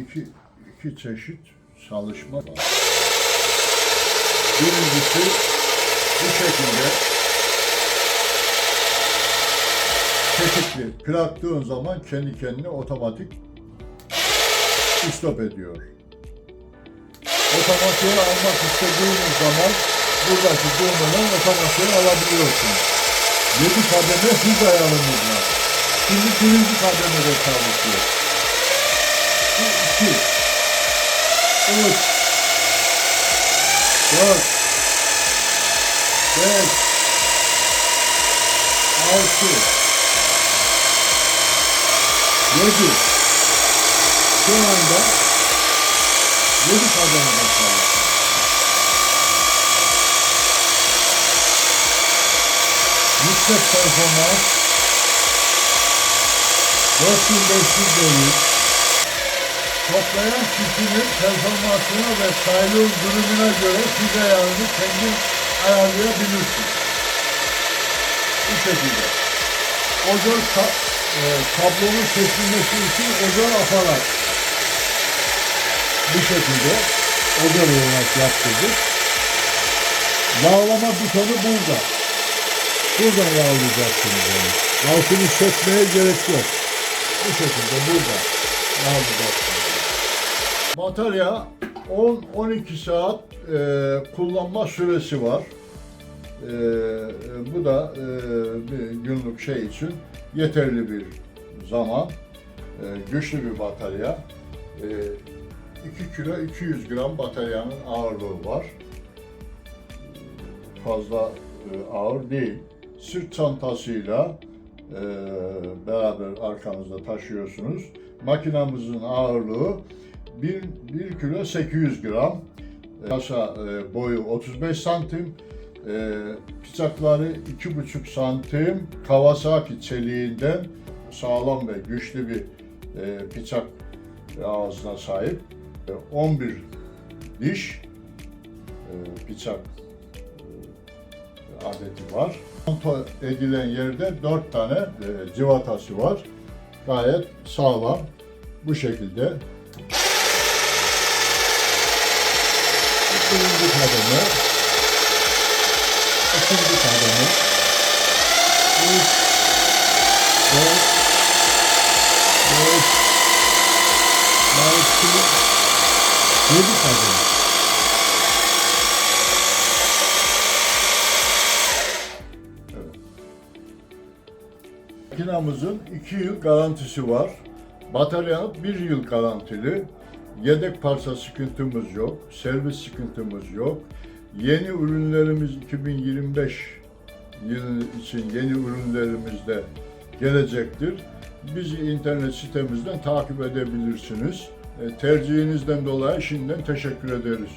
iki, iki çeşit çalışma var. Birincisi bu şekilde tetikli bıraktığın zaman kendi kendine otomatik stop ediyor. Otomatiğe almak istediğiniz zaman buradaki düğmeden otomatiğe alabiliyorsunuz. 7 kademe hız ayarımız var. Şimdi birinci kademede çalışıyor. Bu iki, üç, dört, beş, altı, yedi. Şu anda yedi kademede çalışıyor. Yüksek performans. 4500 bölüm toplayan kişinin performansına ve saylığın durumuna göre siz ayarını kendi ayarlayabilirsiniz. Bu şekilde. Ozon ta, e, tablonun seçilmesi için ozon aparat. Bu şekilde ozon olarak yaptırdık. Yağlama butonu burada. Buradan yağlayacaksınız onu. Altını sökmeye gerek yok. Bu şekilde burada yağlayacaksınız. Batarya 10-12 saat e, kullanma süresi var. E, bu da e, bir günlük şey için yeterli bir zaman. E, güçlü bir batarya. E, 2 kilo 200 gram bataryanın ağırlığı var. Fazla e, ağır değil. Sırt çantasıyla e, beraber arkanızda taşıyorsunuz. Makinamızın ağırlığı 1, 1 kilo 800 gram. E, Kasa e, boyu 35 santim. E, bıçakları 2,5 santim. Kawasaki çeliğinden sağlam ve güçlü bir e, bıçak ağzına sahip. E, 11 diş e, bıçak e, adeti var. Monte edilen yerde 4 tane e, civatası var. Gayet sağlam. Bu şekilde. Birinci kademe. ikinci kademe. Üç, dört, beş, altı, yedi kademe. Evet. Makinamızın 2 yıl garantisi var. Bataryanın 1 yıl garantili. Yedek parça sıkıntımız yok. Servis sıkıntımız yok. Yeni ürünlerimiz 2025 yılı için yeni ürünlerimiz de gelecektir. Bizi internet sitemizden takip edebilirsiniz. E, Tercihinizden dolayı şimdiden teşekkür ederiz.